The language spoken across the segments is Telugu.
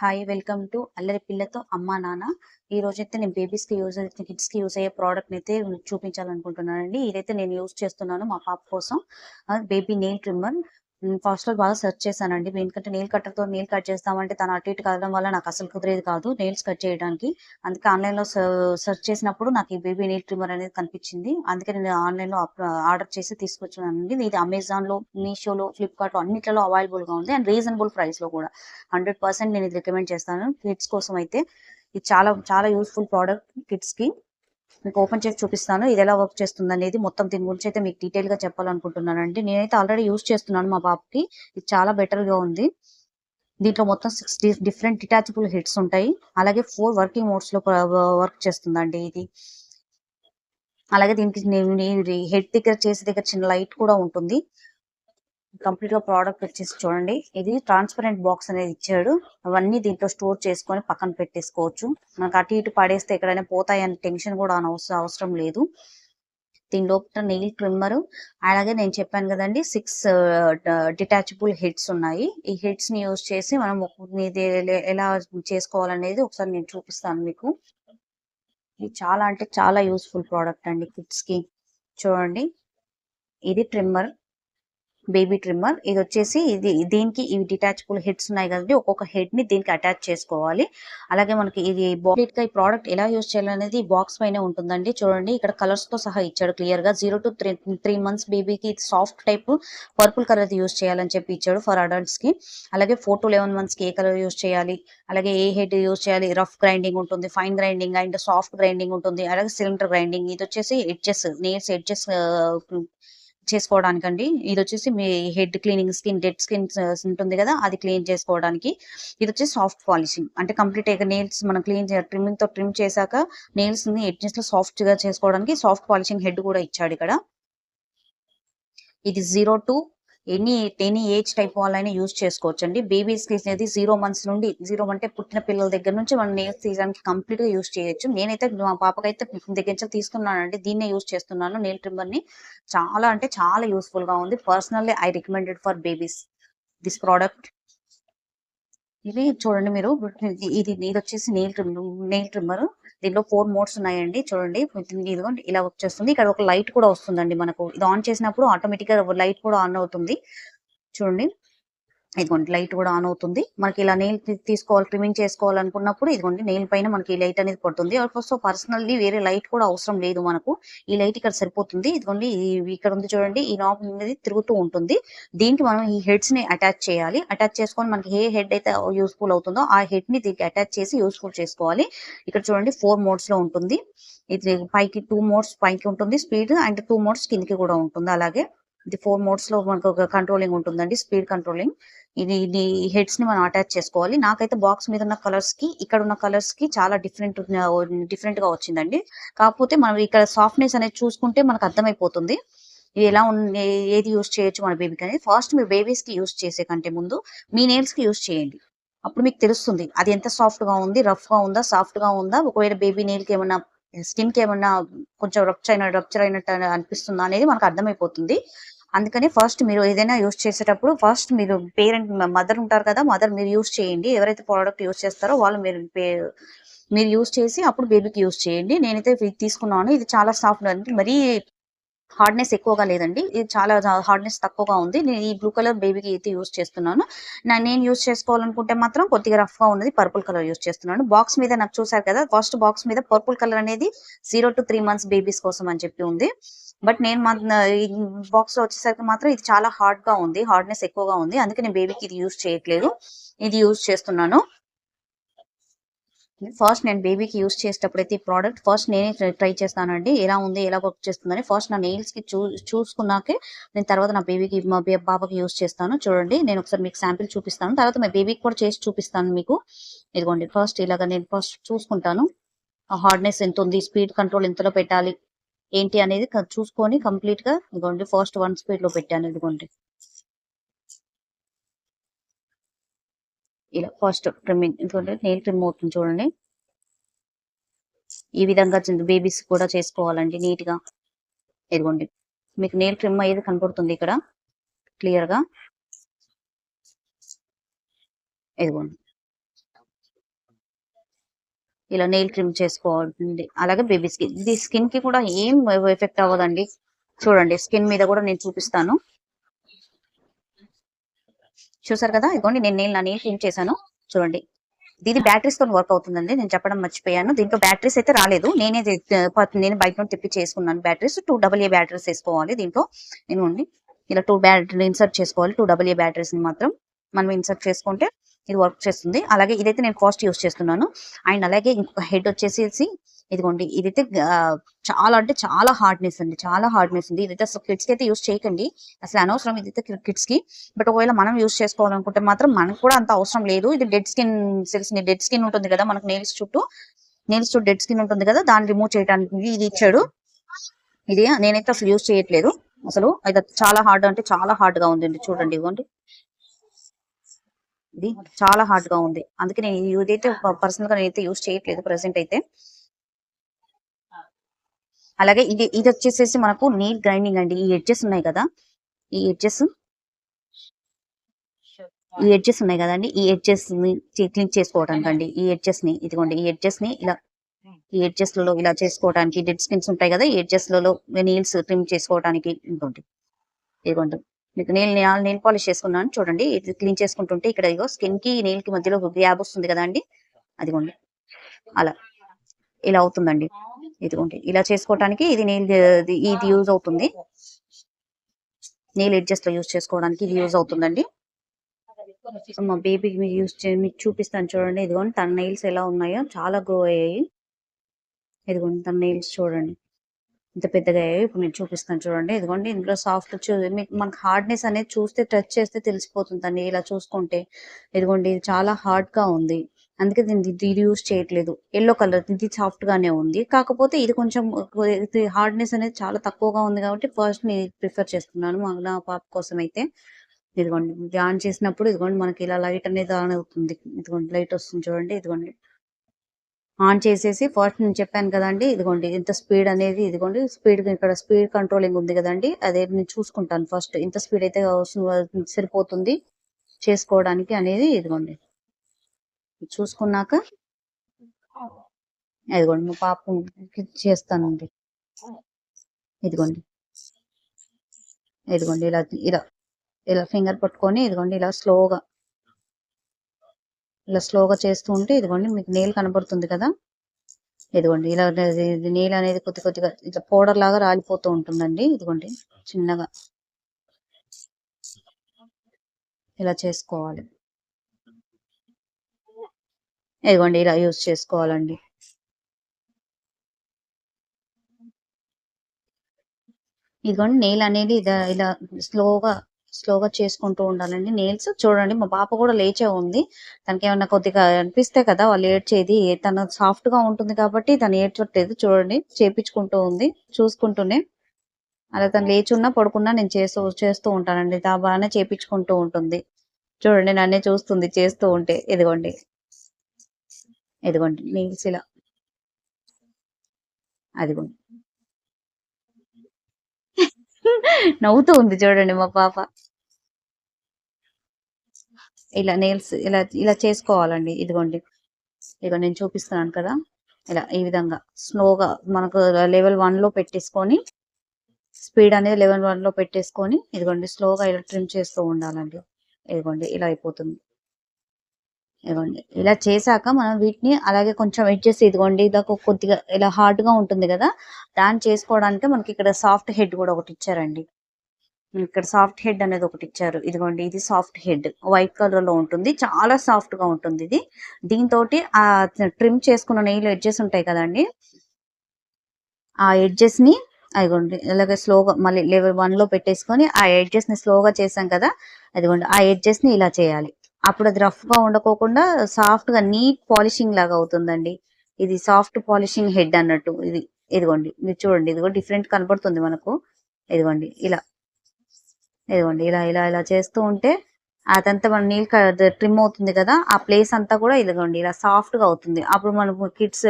హాయ్ వెల్కమ్ టు అల్లరి పిల్లతో అమ్మా నాన్న. ఈ రోజైతే నేను బేబీస్కి యూజ్ అయితే కిడ్స్కి యూజ్ అయ్యే ప్రోడక్ట్ అయితే చూపించాలనుకుంటున్నానండి. ఇదైతే నేను యూజ్ చేస్తున్నాను మా పాప కోసం. బేబీ నెయిల్ ట్రిమ్మర్ ఫస్ట్లో బాగా సెర్చ్ చేశానండి. ఎందుకంటే నెయిల్ కట్టర్తో నెయిల్ కట్ చేస్తామంటే తను అటు ఇటు కదడం వల్ల నాకు అసలు కుదిరేది కాదు నెయిల్స్ కట్ చేయడానికి. అందుకే ఆన్లైన్లో సెర్చ్ చేసినప్పుడు నాకు ఈ బేబీ నెయిల్ ట్రిమ్మర్ అనేది కనిపించింది. అందుకే నేను ఆన్లైన్లో ఆర్డర్ చేసి తీసుకొచ్చానండి. ఇది అమెజాన్లో మీషోలో ఫ్లిప్కార్ట్లో అన్నిట్లలో అవైలబుల్గా ఉంది. అండ్ రీజనబుల్ ప్రైస్లో కూడా. హండ్రెడ్ పర్సెంట్ నేను ఇది రికమెండ్ చేస్తాను. కిడ్స్ కోసం అయితే ఇది చాలా చాలా యూస్ఫుల్ ప్రోడక్ట్ కిడ్స్కి. మీకు ఓపెన్ చేసి చూపిస్తాను. ఇది ఎలా వర్క్ చేస్తుంది అనేది మొత్తం దీని గురించి అయితే మీకు డీటెయిల్గా చెప్పాలనుకుంటున్నానండి. నేనైతే ఆల్రెడీ యూస్ చేస్తున్నాను మా పాపకి ఇది చాలా బెటర్గా ఉంది. దీంట్లో మొత్తం సిక్స్ డిఫరెంట్ డిటాచబుల్ హెడ్స్ ఉంటాయి. అలాగే ఫోర్ వర్కింగ్ మోడ్స్లో వర్క్ చేస్తుందండి ఇది. అలాగే దీనికి హెడ్ దగ్గర చేసే దగ్గర చిన్న లైట్ కూడా ఉంటుంది. కంప్లీట్గా ప్రోడక్ట్ వచ్చేసి చూడండి. ఇది ట్రాన్స్పరెంట్ బాక్స్ అనేది ఇచ్చాడు. అవన్నీ దీంట్లో స్టోర్ చేసుకొని పక్కన పెట్టేసుకోవచ్చు. మనకు అటు ఇటు పడేస్తే ఎక్కడైనా పోతాయని టెన్షన్ కూడా అవసరం లేదు. దీని లోపల నెయిల్ ట్రిమ్మర్ అలాగే నేను చెప్పాను కదండి సిక్స్ డిటాచబుల్ హెడ్స్ ఉన్నాయి. ఈ హెడ్స్ని యూజ్ చేసి మనం ఎలా చేసుకోవాలనేది ఒకసారి నేను చూపిస్తాను మీకు. ఇది చాలా అంటే చాలా యూస్ఫుల్ ప్రోడక్ట్ అండి కిడ్స్కి చూడండి. ఇది ట్రిమ్మర్. Baby trimmer. ఇది వచ్చేసి ఇది దీనికి ఇవి డిటాచబుల్ హెడ్స్ ఉన్నాయి కదండి. ఒక్కొక్క హెడ్ని దీనికి అటాచ్ చేసుకోవాలి. అలాగే మనకి ఇది గా ఈ ప్రోడక్ట్ ఎలా యూజ్ చేయాలనేది బాక్స్ పైన ఉంటుందండి. చూడండి ఇక్కడ కలర్స్తో సహా ఇచ్చాడు క్లియర్గా. Zero to three three months బేబీకి soft type purple colour use చేయాలని చెప్పి ఇచ్చాడు ఫర్ అడల్ట్స్కి. అలాగే ఫోర్ టు లెవెన్ మంత్స్కి ఏ కలర్ యూజ్ చేయాలి? అలాగే ఏ హెడ్ యూజ్ చేయాలి? రఫ్ గ్రైండింగ్ ఉంటుంది fine grinding and soft grinding ఉంటుంది. అలాగే సిలిండర్ గ్రైండింగ్. ఇది వచ్చేసి ఎడ్జెస్ నేర్స్ ఎడ్జెస్ చేసుకోవడానికండి. ఇది వచ్చేసి మీ head cleaning skin dead skin ఉంటుంది కదా అది క్లీన్ చేసుకోవడానికి. ఇది వచ్చేసి సాఫ్ట్ పాలిషింగ్. అంటే కంప్లీట్ నెయిల్స్ మనం క్లీన్ ట్రిమ్మింగ్తో ట్రిమ్ చేశాక నెయిల్స్ని ఎడ్జెస్లో సాఫ్ట్గా చేసుకోవడానికి సాఫ్ట్ పాలిషింగ్ హెడ్ కూడా ఇచ్చాడు ఇక్కడ. ఇది zero to any any age type వాళ్ళైనా యూజ్ చేసుకోవచ్చు అండి బేబీస్కి అనేది జీరో మంత్స్ నుండి జీరో అంటే పుట్టిన పిల్లల దగ్గర నుంచి మనం నేల్స్ తీయడానికి కంప్లీట్గా యూజ్ చేయొచ్చు. నేనైతే మా పాపకైతే దగ్గర నుంచి తీసుకున్నానండి. దీన్నే యూజ్ చేస్తున్నాను. నెయిల్ ట్రిమ్మర్ని చాలా అంటే చాలా యూస్ఫుల్గా ఉంది. Personally I recommended for babies this product. ఇది చూడండి మీరు. ఇది ఇది వచ్చేసి నెయిల్ ట్రిమ్ నెయిల్ ట్రిమ్మర్. దీంట్లో ఫోర్ మోడ్స్ ఉన్నాయండి. చూడండి. ఇదిగోండి ఇలా వచ్చేస్తుంది ఇక్కడ ఒక లైట్ కూడా వస్తుందండి మనకు. ఇది ఆన్ చేసినప్పుడు ఆటోమేటిక్గా లైట్ కూడా ఆన్ అవుతుంది. చూడండి. ఇదిగోండి లైట్ కూడా ఆన్ అవుతుంది. మనకి ఇలా నెయిల్ తీసుకోవాలి ట్రిమింగ్ చేసుకోవాలనుకున్నప్పుడు ఇదిగోండి నెయిల్ పైన మనకి ఈ లైట్ అనేది పడుతుంది. సో పర్సనల్లీ వేరే లైట్ కూడా అవసరం లేదు మనకు. ఈ లైట్ ఇక్కడ సరిపోతుంది. ఇదిగోండి ఇక్కడ ఉంది చూడండి ఈ నాబ్ అనేది తిరుగుతూ ఉంటుంది. దీనికి మనం ఈ హెడ్స్ని అటాచ్ చేయాలి. అటాచ్ చేసుకొని మనకి ఏ హెడ్ అయితే యూస్ఫుల్ అవుతుందో ఆ హెడ్ని దీనికి అటాచ్ చేసి యూస్ఫుల్ చేసుకోవాలి. ఇక్కడ చూడండి ఫోర్ మోడ్స్లో ఉంటుంది. ఇది పైకి టూ మోడ్స్ పైకి ఉంటుంది. స్పీడ్ అండ్ టూ మోడ్స్ కిందికి కూడా ఉంటుంది. అలాగే ఇది ఫోర్ మోడ్స్లో మనకు ఒక కంట్రోలింగ్ ఉంటుందండి స్పీడ్ కంట్రోలింగ్ ఇది ఇది హెడ్స్ని మనం అటాచ్ చేసుకోవాలి. నాకైతే బాక్స్ మీద ఉన్న కలర్స్కి ఇక్కడ ఉన్న కలర్స్కి చాలా డిఫరెంట్ డిఫరెంట్గా వచ్చిందండి. కాకపోతే మనం ఇక్కడ సాఫ్ట్నెస్ అనేది చూసుకుంటే మనకు అర్థమైపోతుంది. ఇది ఎలా ఏది యూస్ చేయొచ్చు మన బేబీకి అనేది. ఫస్ట్ మీరు బేబీస్కి యూస్ చేసే కంటే ముందు మీ నేల్స్కి యూస్ చేయండి. అప్పుడు మీకు తెలుస్తుంది అది ఎంత సాఫ్ట్గా ఉంది రఫ్గా ఉందా సాఫ్ట్గా ఉందా? ఒకవేళ బేబీ నెయిల్కి ఏమైనా స్కిన్కి ఏమన్నా కొంచెం రప్చర్ అయిన రప్చర్ అయినట్టు అనిపిస్తుందా అనేది మనకు అర్థమైపోతుంది. అందుకని ఫస్ట్ మీరు ఏదైనా యూస్ చేసేటప్పుడు ఫస్ట్ మీరు పేరెంట్ మదర్ ఉంటారు కదా మదర్ మీరు యూస్ చేయండి. ఎవరైతే ప్రోడక్ట్ యూస్ చేస్తారో వాళ్ళు మీరు మీరు యూస్ చేసి అప్పుడు బేబీకి యూస్ చేయండి. నేనైతే తీసుకున్నాను. ఇది చాలా సాఫ్ట్ అంటే మరీ హార్డ్నెస్ ఎక్కువగా లేదండి. ఇది చాలా హార్డ్నెస్ తక్కువగా ఉంది. నేను ఈ బ్లూ కలర్ బేబీకి అయితే యూస్ చేస్తున్నాను. నేను యూస్ చేసుకోవాలనుకుంటే మాత్రం కొద్దిగా రఫ్గా ఉన్నది. పర్పుల్ కలర్ యూస్ చేస్తున్నాను. బాక్స్ మీద నాకు చూసారు కదా ఫస్ట్ బాక్స్ మీద పర్పుల్ కలర్ అనేది zero to three months babies కోసం అని చెప్పి ఉంది. బట్ నేను బాక్స్లో వచ్చేసరికి మాత్రం ఇది చాలా హార్డ్గా ఉంది. హార్డ్నెస్ ఎక్కువగా ఉంది. అందుకే నేను బేబీకి ఇది యూస్ చేయట్లేదు. ఇది యూస్ చేస్తున్నాను. ఫస్ట్ నేను బేబీకి యూస్ చేసేటప్పుడు అయితే ఈ ప్రోడక్ట్ ఫస్ట్ నేనే ట్రై చేస్తానండి. ఎలా ఉంది ఎలా వర్క్ చేస్తుందని ఫస్ట్ నా నెయిల్స్కి చూ చూసుకున్నాకే నేను తర్వాత నా బేబీకి మా బాబాకి యూస్ చేస్తాను. చూడండి నేను ఒకసారి మీకు శాంపిల్ చూపిస్తాను. తర్వాత మా బేబీకి కూడా చేసి చూపిస్తాను మీకు. ఇదిగోండి ఫస్ట్ ఇలాగ నేను ఫస్ట్ చూసుకుంటాను. హార్డ్నెస్ ఎంత ఉంది స్పీడ్ కంట్రోల్ ఎంతలో పెట్టాలి ఏంటి అనేది చూసుకొని కంప్లీట్గా ఇదిగోండి ఫస్ట్ వన్ స్పీడ్లో పెట్టాను. ఇదిగోండి. ఇలా ఫస్ట్ ట్రిమ్మింగ్ ఎందుకంటే నెయిల్ ట్రిమ్ అవుతుంది చూడండి. ఈ విధంగా బేబీస్ కూడా చేసుకోవాలండి నీట్గా ఇదిగోండి మీకు నెయిల్ ట్రిమ్ అయ్యేది కనపడుతుంది ఇక్కడ క్లియర్గా. ఇదిగోండి. ఇలా నెయిల్ ట్రిమ్ చేసుకోవాలి అలాగే బేబీ స్కిన్ ఇది స్కిన్కి కూడా ఏం ఎఫెక్ట్ అవ్వదండి. చూడండి స్కిన్ మీద కూడా నేను చూపిస్తాను. చూసారు కదా? ఇదిగోండి నేను నేను నా నెయిల్ క్లీన్ చేశాను. చూడండి. ఇది బ్యాటరీస్తో వర్క్ అవుతుందండి. నేను చెప్పడం మర్చిపోయాను. దీంట్లో బ్యాటరీస్ అయితే రాలేదు. నేనే నేను బయట నుండి తెప్పి చేసుకున్నాను. Batteries two double A batteries వేసుకోవాలి దీంట్లో. నేను ఇలా టూ బ్యాటరీ ఇన్సర్ట్ చేసుకోవాలి. టూ డబల్ ఏ బ్యాటరీస్ని మాత్రం మనం ఇన్సర్ట్ చేసుకుంటే ఇది వర్క్ చేస్తుంది. అలాగే ఇదైతే నేను కాస్ట్ యూస్ చేస్తున్నాను. అండ్ అలాగే ఇంకొక హెడ్ వచ్చేసేసి ఇదిగోండి ఇదైతే చాలా అంటే చాలా హార్డ్నెస్ అండి. చాలా హార్డ్నెస్ ఉంది. ఇదైతే అసలు కిడ్స్కి అయితే యూస్ చేయకండి. అసలు అనవసరం ఇదైతే కిడ్స్కి. బట్ ఒకవేళ మనం యూస్ చేసుకోవాలనుకుంటే మాత్రం మనకు కూడా అంత అవసరం లేదు. ఇది dead skin cells dead skin ఉంటుంది కదా మనకు నెయిల్స్ చుట్టూ. నెయిల్స్ చుట్టూ డెడ్ స్కిన్ ఉంటుంది కదా దాన్ని రిమూవ్ చేయడానికి ఇది ఇచ్చాడు. ఇది నేనైతే అసలు యూస్ చేయట్లేదు. అసలు ఇది చాలా హార్డ్ అంటే చాలా హార్డ్గా ఉంది చూడండి ఇవ్వండి ఇది చాలా హార్డ్గా ఉంది. అందుకే నేను ఇదైతే పర్సనల్గా నేనైతే యూస్ చేయట్లేదు ప్రెసెంట్ అయితే. అలాగే ఇది ఇది వచ్చేసేసి మనకు నీట్ గ్రైండింగ్ అండి. ఈ ఎడ్జెస్ ఉన్నాయి కదా? ఈ ఎడ్జెస్ ఈ ఎడ్జెస్ ఉన్నాయి కదండి. ఈ ఎడ్జెస్ని క్లీన్ చేసుకోవడానికి అండి ఈ ఎడ్జెస్ని ఇదిగోండి. ఈ ఎడ్జెస్ని ఇలా ఈ ఎడ్జెస్లలో ఇలా చేసుకోవడానికి డెడ్ స్కిన్స్ ఉంటాయి కదా? ఈ ఎడ్జెస్లలో నీల్స్ ట్రిమ్ చేసుకోవడానికి ఇంకోటి ఇదిగోండి. మీకు నేను నెయిల్ పాలిష్ చేసుకున్నాను. చూడండి ఇది క్లీన్ చేసుకుంటుంటే ఇక్కడ ఇగో స్కిన్కి నెయిల్కి మధ్యలో గ్యాబ్ వస్తుంది కదా అండి? అదిగోండి. అలా. ఇలా అవుతుందండి. ఇదిగోండి. ఇలా చేసుకోవడానికి ఇది నెయిల్ ఇది యూజ్ అవుతుంది. నెయిల్ ఎడ్జస్ట్లో యూజ్ చేసుకోవడానికి ఇది యూజ్ అవుతుందండి. మా బేబీకి మీరు యూజ్ చే మీకు చూపిస్తాను చూడండి. ఇదిగోండి తన నెయిల్స్ ఎలా ఉన్నాయో చాలా గ్రో అయ్యాయి. ఇదిగోండి తన నెయిల్స్ చూడండి. ఇంత పెద్దగా అయ్యాయి ఇప్పుడు నేను చూపిస్తాను చూడండి. ఇదిగోండి ఇందులో సాఫ్ట్ మీకు మనకు హార్డ్నెస్ అనేది చూస్తే టచ్ చేస్తే తెలిసిపోతుందండి ఇలా చూసుకుంటే. ఇదిగోండి ఇది చాలా హార్డ్గా ఉంది. అందుకే దీన్ని ఇది యూజ్ చేయట్లేదు. ఎల్లో కలర్ ఇది సాఫ్ట్ గానే ఉంది. కాకపోతే ఇది కొంచెం హార్డ్నెస్ అనేది చాలా తక్కువగా ఉంది కాబట్టి ఫస్ట్ నేను ప్రిఫర్ చేస్తున్నాను మా నా పాప కోసం అయితే. ఇదిగోండి ఆన్ చేసినప్పుడు ఇదిగోండి మనకి ఇలా లైట్ అనేది ఆన్ అవుతుంది. ఇదిగోండి లైట్ వస్తుంది చూడండి. ఇదిగోండి. ఆన్ చేసేసి ఫస్ట్ నేను చెప్పాను కదండి ఇదిగోండి ఇంత స్పీడ్ అనేది ఇదిగోండి స్పీడ్ ఇక్కడ స్పీడ్ కంట్రోలింగ్ ఉంది కదండి అదే నేను చూసుకుంటాను ఫస్ట్ ఇంత స్పీడ్ అయితే సరిపోతుంది చేసుకోవడానికి అనేది ఇదిగోండి. చూసుకున్నాక ఇదిగోండి మా పాప చేస్తానండి. ఇదిగోండి. ఇదిగోండి ఇలా ఇలా ఇలా ఫింగర్ పట్టుకొని ఇదిగోండి ఇలా స్లోగా ఇలా స్లోగా చేస్తూ ఉంటే ఇదిగోండి మీకు నీళ్ళు కనబడుతుంది కదా. ఇదిగోండి ఇలా నీళ్ళు అనేది కొద్ది కొద్దిగా ఇట్లా పౌడర్ లాగా రాలిపోతూ ఉంటుందండి. ఇదిగోండి చిన్నగా ఇలా చేసుకోవాలి. ఇదిగోండి ఇలా యూజ్ చేసుకోవాలండి. ఇదిగోండి నీళ్ళు అనేది ఇలా ఇలా స్లోగా స్లోగా చేసుకుంటూ ఉండాలండి. నెయిల్స్ చూడండి మా పాప కూడా లేచే ఉంది. తనకి ఏమన్నా కొద్దిగా అనిపిస్తే కదా వాళ్ళు ఏడ్చేది. తను సాఫ్ట్గా ఉంటుంది కాబట్టి తను ఏడ్చట్లేదు. చూడండి చేపించుకుంటూ ఉంది చూసుకుంటూనే. అలా తను లేచున్నా పడుకున్నా నేను చేస్తూ చేస్తూ ఉంటానండి. దా బాగానే చేపించుకుంటూ ఉంటుంది. చూడండి నన్నే చూస్తుంది చేస్తూ ఉంటే. ఇదిగోండి. ఇదిగోండి నీల్స్ ఇలా. అదిగోండి. నవ్వుతూ ఉంది చూడండి మా పాప. ఇలా నెయిల్స్ ఇలా ఇలా చేసుకోవాలండి. ఇదిగోండి. ఇదిగో నేను చూపిస్తున్నాను కదా. ఇలా ఈ విధంగా స్లోగా మనకు లెవెల్ వన్లో పెట్టేసుకొని స్పీడ్ అనేది లెవెల్ వన్లో పెట్టేసుకొని ఇదిగోండి స్లోగా ఇలా ట్రిమ్ చేస్తూ ఉండాలండి. ఇదిగోండి ఇలా అయిపోతుంది. ఇదిగోండి ఇలా చేశాక మనం వీటిని అలాగే కొంచెం చేసి ఇదిగోండి ఇదాక కొద్దిగా ఇలా హార్డ్గా ఉంటుంది కదా. దాన్ని చేసుకోవడానికి మనకి ఇక్కడ సాఫ్ట్ హెడ్ కూడా ఒకటి ఇచ్చారండి. ఇక్కడ సాఫ్ట్ హెడ్ అనేది ఒకటి ఇచ్చారు. ఇదిగోండి ఇది సాఫ్ట్ హెడ్. వైట్ కలర్లో ఉంటుంది. చాలా సాఫ్ట్గా ఉంటుంది ఇది. దీంతో ఆ ట్రిమ్ చేసుకున్న నెయిల్ ఎడ్జెస్ ఉంటాయి కదండి. ఆ ఎడ్జెస్ని అదిగోండి ఇలాగే స్లోగా మళ్ళీ లెవెల్ వన్లో పెట్టేసుకొని ఆ ఎడ్జెస్ని స్లోగా చేసాం కదా. అదిగోండి ఆ ఎడ్జెస్ని ఇలా చేయాలి. అప్పుడు అది రఫ్గా ఉండకోకుండా సాఫ్ట్గా నీట్ పాలిషింగ్ లాగా అవుతుందండి. ఇది సాఫ్ట్ పాలిషింగ్ హెడ్ అన్నట్టు ఇది. ఇదిగోండి మీరు చూడండి ఇదిగో డిఫరెంట్ కనబడుతుంది మనకు. ఇదిగోండి ఇలా ఇదిగోండి ఇలా ఇలా ఇలా చేస్తూ ఉంటే అదంతా మన నీళ్ళు ట్రిమ్ అవుతుంది కదా ఆ ప్లేస్ అంతా కూడా ఇదిగోండి ఇలా సాఫ్ట్గా అవుతుంది. అప్పుడు మనం కిడ్స్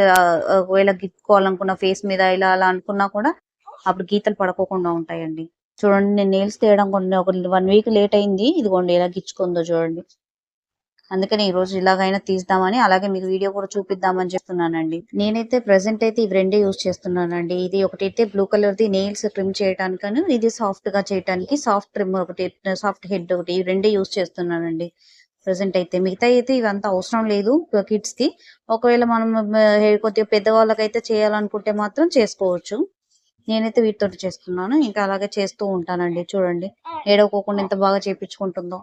ఒకవేళ గిట్టుకోవాలనుకున్న ఫేస్ మీద ఇలా అలా అనుకున్నా కూడా అప్పుడు గీతలు పడకోకుండా ఉంటాయండి. చూడండి నేను నెయిల్స్ తీయడం కొన్ని ఒక వన్ వీక్ లేట్ అయింది. ఇదిగోండి ఎలా గిచ్చుకుందో చూడండి. అందుకని ఈ రోజు ఇలాగైనా తీద్దామని అలాగే మీకు వీడియో కూడా చూపిద్దామని చెప్తున్నానండి. నేనైతే ప్రెసెంట్ అయితే ఇవి రెండే యూస్ చేస్తున్నానండి. ఇది ఒకటి అయితే blue colour the nails trim చేయడానికను ఇది సాఫ్ట్గా చేయడానికి సాఫ్ట్ ట్రిమ్ ఒకటి సాఫ్ట్ హెడ్ ఒకటి ఇవి రెండే యూస్ చేస్తున్నానండి. ప్రెసెంట్ అయితే మిగతా అయితే ఇవంతా అవసరం లేదు కిడ్స్కి ఒకవేళ మనం కొద్దిగా పెద్దవాళ్ళకైతే చేయాలనుకుంటే మాత్రం చేసుకోవచ్చు. నేనైతే వీటితో చేస్తున్నాను. ఇంకా అలాగే చేస్తూ ఉంటానండి. చూడండి. ఏడవకోకుండా ఎంత బాగా చేపించుకుంటుందో.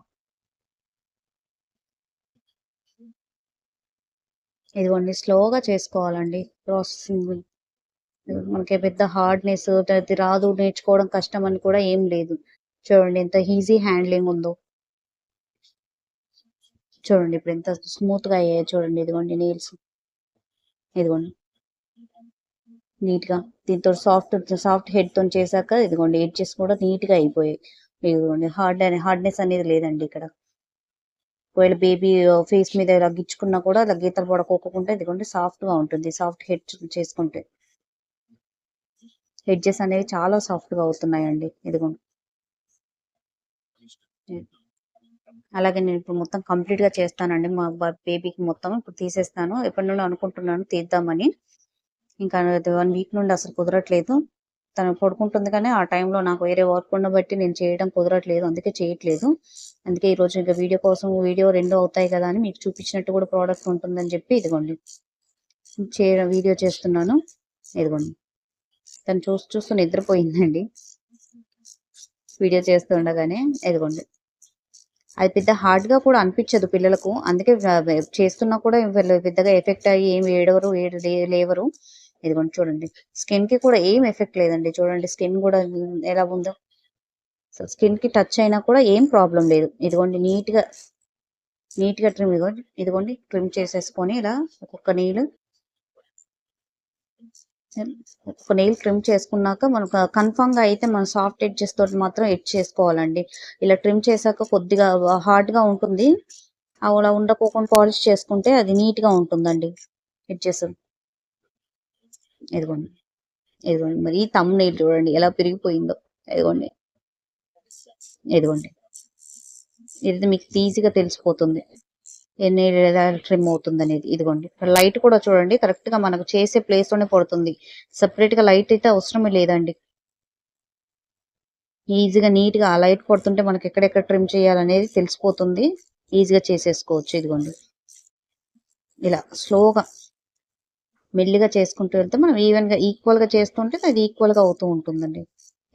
ఇదిగోండి స్లోగా చేసుకోవాలండి ప్రాసెసింగ్. మనకి పెద్ద హార్డ్నెస్ అది రాదు నేర్చుకోవడం కష్టం అని కూడా ఏం లేదు. చూడండి ఎంత ఈజీ హ్యాండ్లింగ్ ఉందో. చూడండి ఇప్పుడు ఎంత స్మూత్గా అయ్యాయో చూడండి ఇదిగోండి నీల్స్. ఇదిగోండి. నీట్గా దీంతో సాఫ్ట్ సాఫ్ట్ హెడ్తో చేశాక ఇదిగోండి ఎడ్జెస్ కూడా నీట్గా అయిపోయాయి. ఇదిగోండి హార్డ్ హార్డ్నెస్ అనేది లేదండి ఇక్కడ. ఒకవేళ బేబీ ఫేస్ మీద ఇలా గిచ్చుకున్నా కూడా అలా గీతలు పడకోకుండా ఇదిగోండి సాఫ్ట్గా ఉంటుంది. సాఫ్ట్ హెడ్ చేసుకుంటే. హెడ్జెస్ అనేవి చాలా సాఫ్ట్గా అవుతున్నాయండి. ఇదిగోండి. అలాగే నేను ఇప్పుడు మొత్తం కంప్లీట్గా చేస్తానండి. మా బేబీకి మొత్తం ఇప్పుడు తీసేస్తాను. ఎప్పటి నుండి అనుకుంటున్నాను తీద్దామని. ఇంకా వన్ వీక్ నుండి అసలు కుదరట్లేదు. తను పడుకుంటుంది కానీ ఆ టైంలో నాకు వేరే వర్క్ ఉన్న బట్టి నేను చేయడం కుదరట్లేదు. అందుకే చేయట్లేదు. అందుకే ఈ రోజు ఇంకా వీడియో కోసం వీడియో రెండు అవుతాయి కదా అని మీకు చూపించినట్టు కూడా ప్రోడక్ట్ ఉంటుందని చెప్పి ఇదిగోండి. చేయడం వీడియో చేస్తున్నాను. ఇదిగోండి. తను చూసి చూస్తూ నిద్రపోయిందండి. వీడియో చేస్తూ ఉండగానే ఇదిగోండి. అది పెద్ద హార్డ్గా కూడా అనిపించదు పిల్లలకు. అందుకే చేస్తున్నా కూడా పెద్దగా ఎఫెక్ట్ అయ్యి ఏమి ఏడవరు ఏడు లేవరు. ఇదిగోండి చూడండి. స్కిన్కి కూడా ఏం ఎఫెక్ట్ లేదండి. చూడండి స్కిన్ కూడా ఎలా ఉందో. స్కిన్కి టచ్ అయినా కూడా ఏం ప్రాబ్లం లేదు. ఇదిగోండి నీట్గా నీట్గా ట్రిమ్ ఇదిగోండి ఇదిగోండి ట్రిమ్ చేసేసుకొని ఇలా ఒక్కొక్క నీళ్ళు ఒక నెయిల్ ట్రిమ్ చేసుకున్నాక మనకు కన్ఫర్మ్గా అయితే మనం సాఫ్ట్ ఎడ్జెస్ తోటి మాత్రం ఎడ్ చేసుకోవాలండి. ఇలా ట్రిమ్ చేశాక కొద్దిగా హార్డ్గా ఉంటుంది. అలా ఉండకోకుండా పాలిష్ చేసుకుంటే అది నీట్గా ఉంటుందండి. ఎడ్జెస్ ఇదిగోండి. ఇదిగోండి. మరి ఈ తమ్ నెయిల్ చూడండి ఎలా పెరిగిపోయిందో. ఇదిగోండి. ఇదిగోండి. ఇది మీకు ఈజీగా తెలిసిపోతుంది. ఎన్ని ఎలా ట్రిమ్ అవుతుంది అనేది ఇదిగోండి లైట్ కూడా చూడండి కరెక్ట్గా మనకు చేసే ప్లేస్లోనే పడుతుంది. సపరేట్గా లైట్ అయితే అవసరమే లేదండి. ఈజీగా నీట్గా ఆ లైట్ పడుతుంటే మనకి ఎక్కడెక్కడ ట్రిమ్ చేయాలనేది తెలిసిపోతుంది. ఈజీగా చేసేసుకోవచ్చు. ఇదిగోండి. ఇలా స్లోగా మెల్లిగా చేసుకుంటూ వెళ్తే మనం ఈవెన్గా ఈక్వల్గా చేస్తుంటే అది ఈక్వల్గా అవుతూ ఉంటుందండి.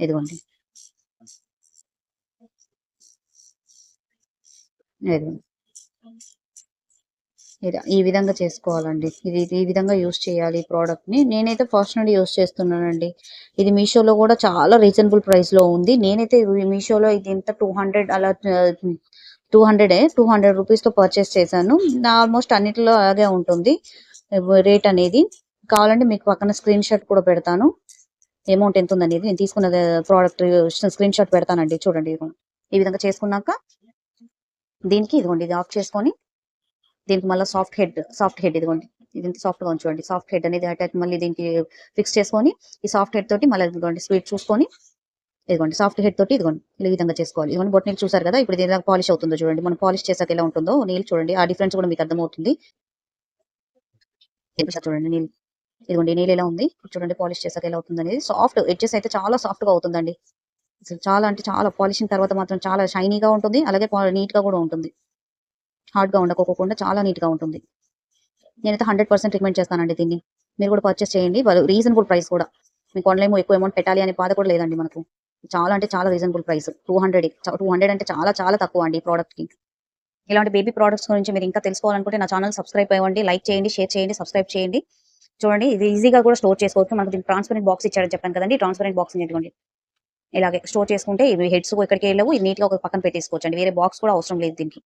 ఇదిగోండి. ఇదిగోండి. ఈ విధంగా చేసుకోవాలండి. ఇది ఈ విధంగా యూస్ చేయాలి ఈ ప్రోడక్ట్ని. నేనైతే ఫస్ట్ నుండి యూస్ చేస్తున్నానండి. ఇది మీషోలో కూడా చాలా రీజనబుల్ ప్రైస్లో ఉంది. నేనైతే మీషోలో ఇది ఇంత టూ హండ్రెడ్ అలా టూ హండ్రెడ్ టూ హండ్రెడ్ రూపీస్తో పర్చేస్ చేశాను. ఆల్మోస్ట్ అన్నిటిలో అలాగే ఉంటుంది. రేట్ అనేది కావాలంటే మీకు పక్కన స్క్రీన్ షాట్ కూడా పెడతాను. అమౌంట్ ఎంత ఉందనేది నేను తీసుకున్న ప్రోడక్ట్ స్క్రీన్ షాట్ పెడతానండి. చూడండి ఈ విధంగా చేసుకున్నాక దీనికి ఇదిగోండి ఇది ఆఫ్ చేసుకొని దీనికి మళ్ళీ సాఫ్ట్ హెడ్ సాఫ్ట్ హెడ్ ఇదిగోండి. ఇది సాఫ్ట్గా ఉంచండి సాఫ్ట్ హెడ్ అనేది అటాచ్ మళ్ళీ దీనికి ఫిక్స్ చేసుకొని ఈ సాఫ్ట్ హెడ్ తోటి మళ్ళీ ఇదిగోండి స్వీట్ చూసుకొని ఇదిగోండి సాఫ్ట్ హెడ్ తోటి ఇదిగోండి. ఈ విధంగా చేసుకోవాలి. ఇదిగోండి బొట్ నీళ్ళు చూసారు కదా ఇప్పుడు దీని పాలిష్ అవుతుందో చూడండి. మనం పాలిష్ చేసాక ఎలా ఉంటుందో నీళ్ళు చూడండి. ఆ డిఫరెన్స్ కూడా మీకు అర్థమవుతుంది. చూపిస్తా చూడండి నీళ్ళు. ఇదిగోండి నీళ్ళు ఎలా ఉంది. చూడండి పాలిష్ చేసాక ఎలా అవుతుంది అనేది సాఫ్ట్ ఎడ్జెస్ అయితే చాలా సాఫ్ట్గా అవుతుందండి. అసలు చాలా అంటే చాలా పాలిషింగ్ తర్వాత మాత్రం చాలా షైనీగా ఉంటుంది. అలాగే నీట్గా కూడా ఉంటుంది. హార్డ్గా ఉండకోకుండా చాలా నీట్గా ఉంటుంది. నేనైతే హండ్రెడ్ పర్సెంట్ రికమెండ్ చేస్తానండి దీన్ని. మీరు కూడా పర్చేస్ చేయండి. వాళ్ళు రీజనబుల్ ప్రైస్ కూడా. మీకు ఆన్లైన్ ఎక్కువ అమౌంట్ పెట్టాలి అనే బాధ కూడా లేదండి మనకు. చాలా అంటే చాలా reasonable price. Two hundred two hundred అంటే చాలా చాలా తక్కువ అండి ఈ ప్రోడక్ట్కి. ఇలాంటి బేబీ ప్రోడక్ట్స్ గురించి మీరు ఇంకా తెలుసుకోవాలనుకుంటే నా ఛానల్ సబ్స్క్రైబ్ అవ్వండి లైక్ చేయండి షేర్ చేయండి సబ్స్క్రైబ్ చేయండి. చూడండి ఇది ఈజీగా కూడా స్టోర్ చేసుకోవచ్చు. మనకు దీనికి ట్రాన్స్పరెంట్ బాక్స్ ఇచ్చారని చెప్పాను కదండి ట్రాన్స్పరెంట్ బాక్స్ ఇవ్వండి ఇలాగే స్టోర్ చేసుకుంటే ఇవి హెడ్స్ ఇక్కడికి వెళ్ళవు ఇది నీట్గా ఒక పక్కన పెట్టేసుకోవచ్చు అండి వేరే బాక్స్ కూడా అవసరం లేదు దీనికి.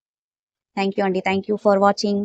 థ్యాంక్ యూ అండి. Thank you for watching